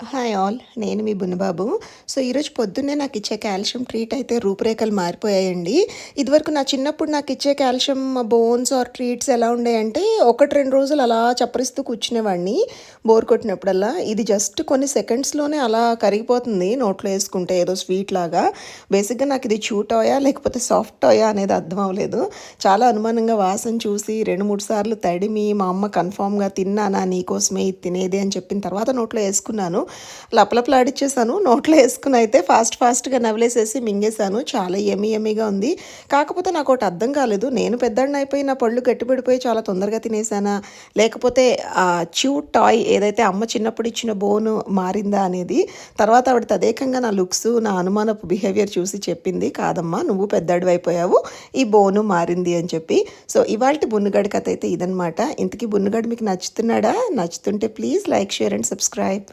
Hi all నేను మీ బున్నబాబు. So ఈరోజు పొద్దున్నే నాకు ఇచ్చే కాల్షియం ట్రీట్ అయితే రూపురేఖలు మారిపోయాయండి. ఇదివరకు నా చిన్నప్పుడు నాకు ఇచ్చే కాల్షియం బోన్స్ ఆర్ ట్రీట్స్ ఎలా ఉండేయంటే ఒకటి రెండు రోజులు అలా చప్పరిస్తూ కూర్చునేవాడిని బోర్ కొట్టినప్పుడల్లా. ఇది జస్ట్ కొన్ని సెకండ్స్లోనే అలా కరిగిపోతుంది నోట్లో వేసుకుంటే ఏదో స్వీట్ లాగా. బేసిక్గా నాకు ఇది చూ టాయా లేకపోతే సాఫ్ట్ టాయా అనేది అర్థం అవ్వలేదు. చాలా అనుమానంగా వాసన చూసి రెండు మూడు సార్లు తడిమి మా అమ్మ కన్ఫామ్గా తిన్నానా నీకోసమే ఇది తినేది అని చెప్పిన తర్వాత నోట్లో వేసుకున్నాను. లపలపలాడిచ్చేసాను నోట్లో వేసుకుని అయితే ఫాస్ట్ ఫాస్ట్గా నవలేసేసి మింగేశాను. చాలా ఎమి ఎమిగా ఉంది. కాకపోతే నాకు ఒకటి అర్థం కాలేదు. నేను పెద్దడిని అయిపోయి నా పళ్ళు గట్టిపడిపోయి చాలా తొందరగా తినేసానా లేకపోతే ఆ చ్యూ టాయ్ ఏదైతే అమ్మ చిన్నప్పుడు ఇచ్చిన బోను మారిందా అనేది తర్వాత ఆవిడ తదేకంగా నా లుక్స్ నా అనుమానపు బిహేవియర్ చూసి చెప్పింది. కాదమ్మా నువ్వు పెద్దడివి అయిపోయావు. ఈ బోను మారింది అని చెప్పి. సో ఇవాళ బున్నుగడి కథ అయితే ఇదనమాట ఇంతకీ బున్నుగడు మీకు నచ్చుతున్నాడా? నచ్చుతుంటే please like share and subscribe.